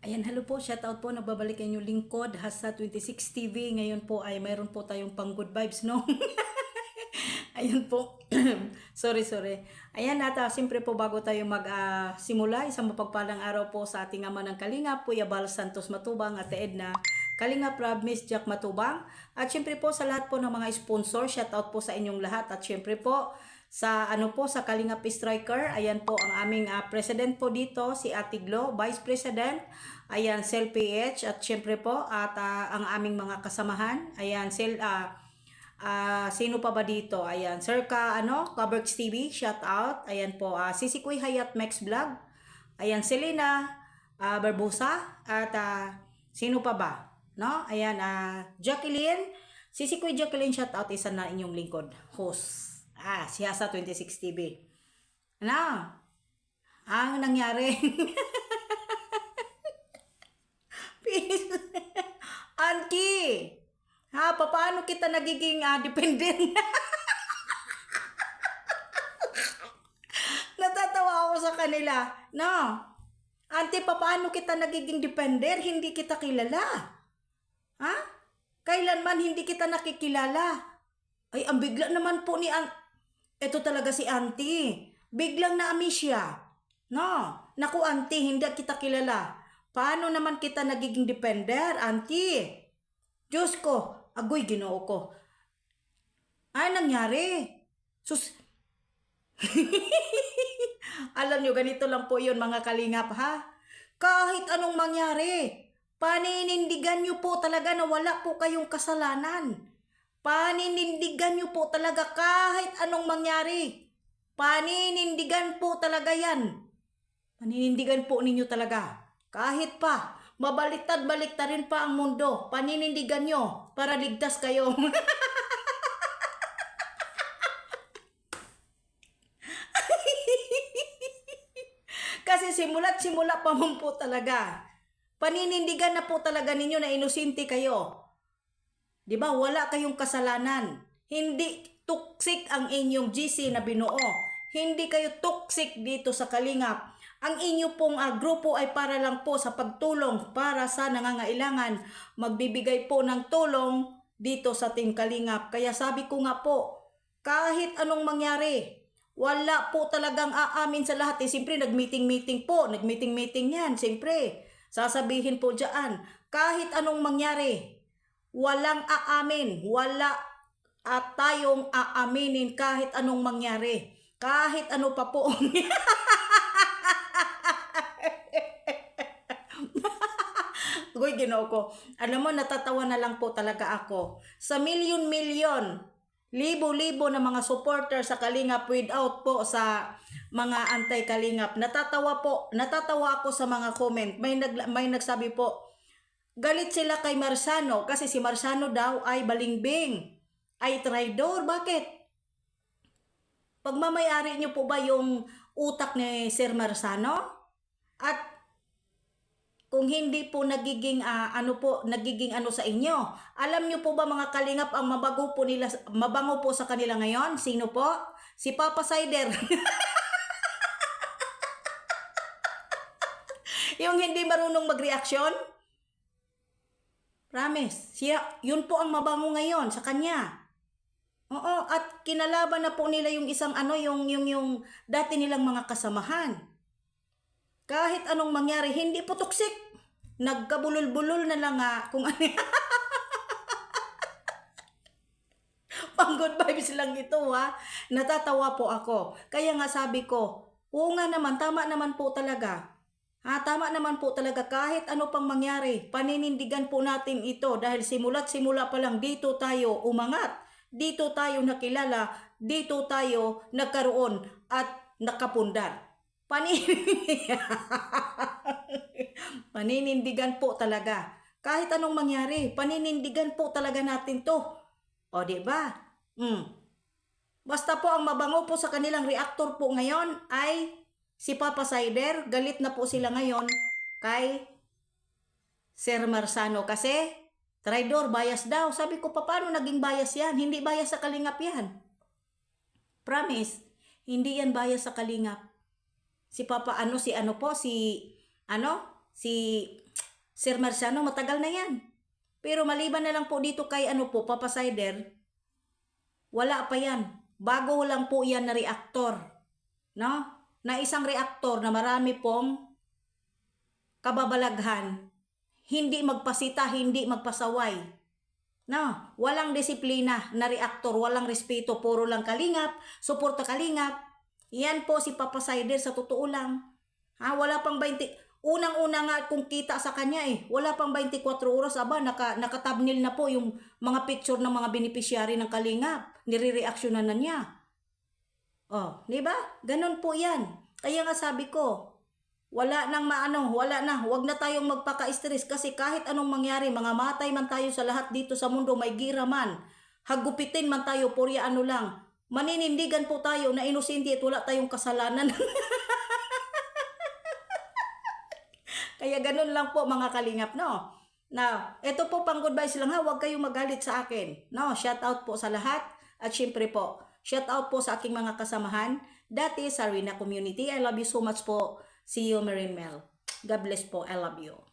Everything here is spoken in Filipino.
Ayan, hello po, shout out po, nagbabalik inyong lingkod, Hasa 26 TV. Ngayon po ay mayroon po tayong pang good vibes, no? Ayan po. sorry, sorry. Ayan at uh, siyempre po bago tayo mag-simula, isang mapagpalang araw po sa ating ama ng Kalinga, Kuya Bal Santos Matubang at Edna. Kalinga Prab, Miss Jack Matubang. At syempre po sa lahat po ng mga sponsor, shout out po sa inyong lahat. At syempre po sa ano po sa Kalinga Striker, ayan po ang aming ah, president po dito, si Ate Glo, Vice President. Ayan, Sel PH at syempre po at ah, ang aming mga kasamahan. Ayan, Sel ah Ah, sino pa ba dito? Ayan, Sir ka ano, Coverx TV, shout out. Ayan po, ah, Sisi Kuy Hayat Max Vlog. Ayan, Selena ah, Barbosa at ah, sino pa ba? No? Ayan, ah, Jacqueline. Sisi Kuy Jacqueline, shout out isa na inyong lingkod, host. Ah, si Hasa 26 TV. Ano? Ang nangyari? Peace. Auntie! Ha, paano kita nagiging ah, dependent? Natatawa ako sa kanila. No. Ante, paano kita nagiging depender? Hindi kita kilala. Ha? Kailanman hindi kita nakikilala. Ay, ang bigla naman po ni An... Ito talaga si auntie. Biglang na siya. No. Naku, auntie, hindi kita kilala. Paano naman kita nagiging depender, auntie? Diyos ko, agoy ginoo ko. Ay, nangyari. Sus... Alam nyo, ganito lang po yun mga kalingap ha. Kahit anong mangyari, paninindigan nyo po talaga na wala po kayong kasalanan. Paninindigan nyo po talaga kahit anong mangyari. Paninindigan po talaga yan. Paninindigan po ninyo talaga. Kahit pa, mabaliktad-baliktarin pa ang mundo. Paninindigan nyo para ligtas kayo. Kasi simula't simula pa man po talaga. Paninindigan na po talaga ninyo na inosente kayo. 'Di ba? Wala kayong kasalanan. Hindi toxic ang inyong GC na binuo. Hindi kayo toxic dito sa Kalingap. Ang inyo pong ah, grupo ay para lang po sa pagtulong para sa nangangailangan. Magbibigay po ng tulong dito sa Team Kalingap. Kaya sabi ko nga po, kahit anong mangyari, wala po talagang aamin sa lahat. Eh, siyempre, nag-meeting-meeting po. Nag-meeting-meeting yan. Siyempre, sasabihin po dyan, kahit anong mangyari, walang aamin. Wala at tayong aaminin kahit anong mangyari. Kahit ano pa po. Uy, ginoo ko. Alam mo, natatawa na lang po talaga ako. Sa milyon-milyon, libo-libo na mga supporter sa Kalingap without po sa mga anti-Kalingap. Natatawa po, natatawa ako sa mga comment. May, nag, may nagsabi po, galit sila kay Marsano kasi si Marsano daw ay balingbing, ay traidor. Bakit? Pagmamayari niyo po ba yung utak ni Sir Marsano? At kung hindi po nagiging ah, ano po nagiging ano sa inyo. Alam niyo po ba mga kalingap ang mabago po nila mabango po sa kanila ngayon? Sino po? Si Papa Sider. yung hindi marunong magreaksyon? Promise. Siya, yun po ang mabango ngayon sa kanya. Oo, at kinalaban na po nila yung isang ano, yung, yung, yung dati nilang mga kasamahan. Kahit anong mangyari, hindi po toxic. Nagkabulol-bulol na lang nga kung ano. Pang good vibes lang ito ha. Natatawa po ako. Kaya nga sabi ko, oo nga naman, tama naman po talaga. Ha, tama naman po talaga kahit ano pang mangyari, paninindigan po natin ito dahil simula't simula pa lang dito tayo umangat. Dito tayo nakilala, dito tayo nagkaroon at nakapundar. Panin paninindigan po talaga. Kahit anong mangyari, paninindigan po talaga natin to. O, di ba? Mm. Basta po ang mabango po sa kanilang reactor po ngayon ay si Papa Sider. Galit na po sila ngayon kay Sir Marsano kasi traidor, bias daw. Sabi ko, paano naging bias yan? Hindi bias sa kalingap yan. Promise, hindi yan bias sa kalingap si Papa ano si ano po si ano si Sir Marciano, matagal na yan. Pero maliban na lang po dito kay ano po, Papa Sider, wala pa yan. Bago lang po yan na reaktor. No? Na isang reaktor na marami pong kababalaghan, hindi magpasita, hindi magpasaway. No, walang disiplina na reaktor, walang respeto, puro lang kalingap, suporta kalingap. Yan po si Papa Sider sa totoo lang. Ha, wala pang 20 Unang-una nga kung kita sa kanya eh, wala pang 24 oras aba naka nakatabnil na po yung mga picture ng mga beneficiary ng kalingap. Nire-reactionan na niya. Oh, 'di ba? Ganun po 'yan. Kaya nga sabi ko, wala nang maano, wala na. Huwag na tayong magpaka-stress kasi kahit anong mangyari, mga matay man tayo sa lahat dito sa mundo, may gira man. Hagupitin man tayo, purya ano lang. Maninindigan po tayo na inosente at wala tayong kasalanan. Kaya ganun lang po mga kalingap, no? Na, ito po pang goodbye lang ha, huwag kayong magalit sa akin. No, shout out po sa lahat. At syempre po, shout out po sa aking mga kasamahan. Dati sa Arena Community. I love you so much po. See you, Marin Mel. God bless po. I love you.